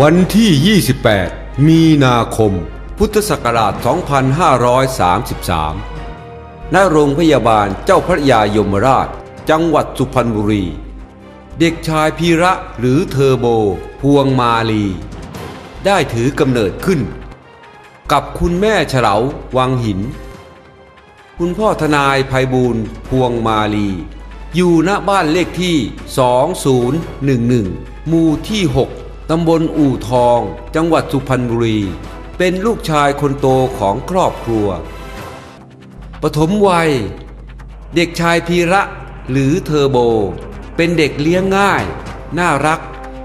วันที่ 28 มีนาคม พุทธศักราช 2533 ณ โรงพยาบาลเจ้าพระยายมราช จังหวัดสุพรรณบุรี เด็กชายพีระหรือเทอร์โบ พวงมาลี ได้ถือกำเนิดขึ้น กับคุณแม่เฉลาวังหิน คุณพ่อทนายภัยบูลย์พวงมาลี อยู่ณบ้านเลขที่ 2011 หมู่ที่ 6 ตำบลอู่ทอง จังหวัดสุพรรณบุรี เป็นลูกชายคนโตของครอบครัว ปฐมวัย เด็กชายพีระหรือเทอร์โบ เป็นเด็กเลี้ยงง่าย น่ารัก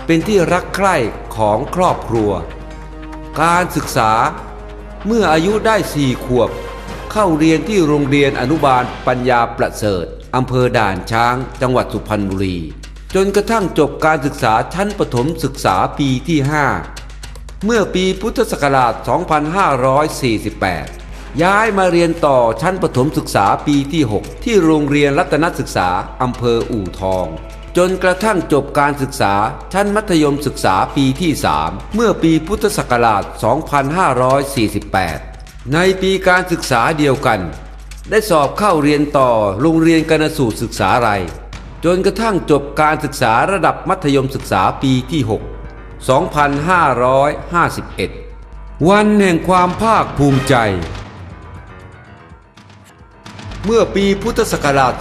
เป็นที่รักใคร่ของครอบครัว การศึกษาเมื่ออายุได้สี่ขวบ เข้าเรียนที่โรงเรียนอนุบาลปัญญาประเสริฐอำเภอด่านช้าง จังหวัดสุพรรณบุรี จนกระทั่งจบการศึกษาชั้นประถมศึกษาปีที่ 5 เมื่อปีพุทธศักราช 2548 ย้ายมาเรียนต่อชั้นประถมศึกษาปีที่ 6 ที่โรงเรียนรัตนศึกษาอำเภออู่ทอง จนกระทั่งจบการศึกษาชั้นมัธยมศึกษาปีที่ 3 เมื่อปีพุทธศักราช 2548 ในปีการศึกษาเดียวกัน ได้สอบเข้าเรียนต่อโรงเรียนกนสูตรศึกษาไร จนกระทั่งจบการศึกษาระดับมัธยมศึกษาปีที่ 6 2551 วันแห่งความภาคภูมิใจ เมื่อปีพุทธศักราช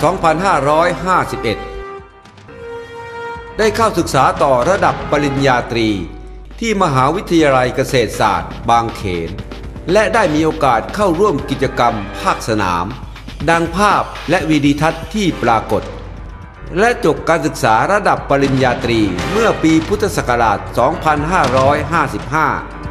2551 ได้เข้าศึกษาต่อระดับปริญญาตรี ที่มหาวิทยาลัยเกษตรศาสตร์ บางเขน และได้มีโอกาสเข้าร่วมกิจกรรมภาคสนาม ดังภาพและวิดีทัศน์ที่ปรากฏ และจบการศึกษาระดับปริญญาตรีเมื่อปีพุทธศักราช 2555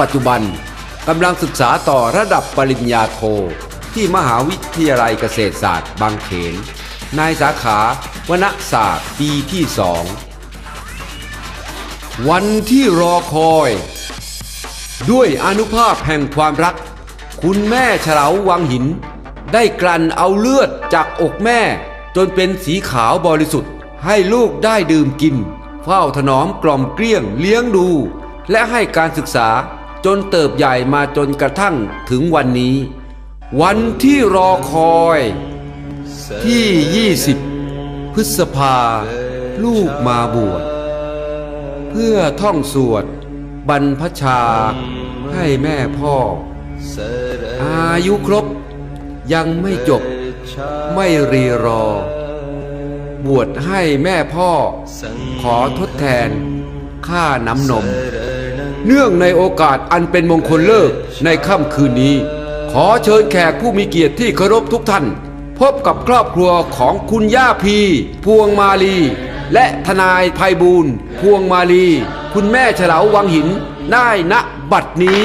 ปัจจุบันกำลังศึกษาต่อระดับปริญญาโท ที่มหาวิทยาลัยเกษตรศาสตร์บางเขน นายสาขาวนศาสตร์ปีที่สองวันที่รอคอย ด้วยอนุภาพแห่งความรัก คุณแม่เฉลาวังหิน ได้กลั่นเอาเลือดจากอกแม่ จนเป็นสีขาวบริสุทธิ์ ให้ลูกได้ดื่มกิน เฝ้าถนอมกล่อมเกลี้ยงเลี้ยงดู และให้การศึกษา จนเติบใหญ่มาจนกระทั่งถึงวันนี้ วันที่รอคอย ที่ 20 พฤษภา ลูกมาบวชเพื่อท่องสวด บรรพชา ให้แม่พ่อ อายุครบ ยังไม่จบ ไม่รีรอบวชให้แม่พ่อ ขอทดแทนค่าน้ำนม เนื่องในโอกาสอันเป็นมงคลเลิกในค่ำคืนนี้ ขอเชิญแขกผู้มีเกียรติที่เคารพทุกท่าน พบกับครอบครัวของคุณย่าพี พวงมาลี และทนายภัยบูลพวงมาลี คุณแม่เฉลาวังหิน ได้ณบัดนี้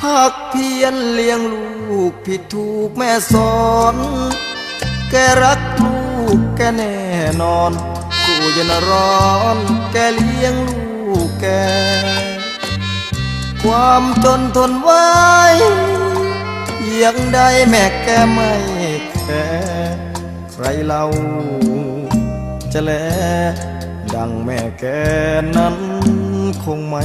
พักเพียรเลี้ยงลูกผิดถูกแม่สอน แกรักลูกแกแน่นอนควรเย็นร้อน แกเลี้ยงลูกแก ความจนทนไว้ยังได้แม่แกไม่แค่ใครเล่าจะแลดังแม่แกนั้นคงไม่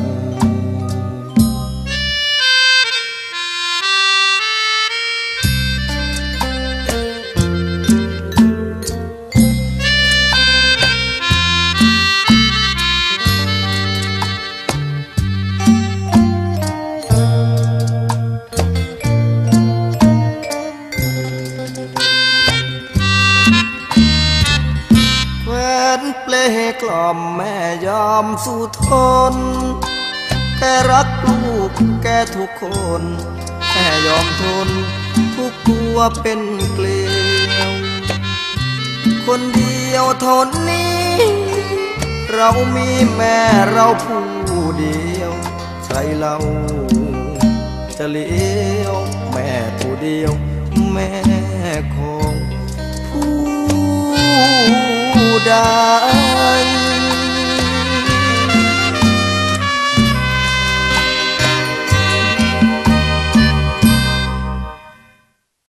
เลกล่อมแม่ยอมสู้ทนแกรักลูกแกทุกคนแม่ยอมทน ทุกตัวเป็นเกลียว คนเดียวท่านี้ เรามีแม่เราผู้เดียว ใครเราจะเลี้ยวแม่ผู้เดียว แม่ของผู้ đã anh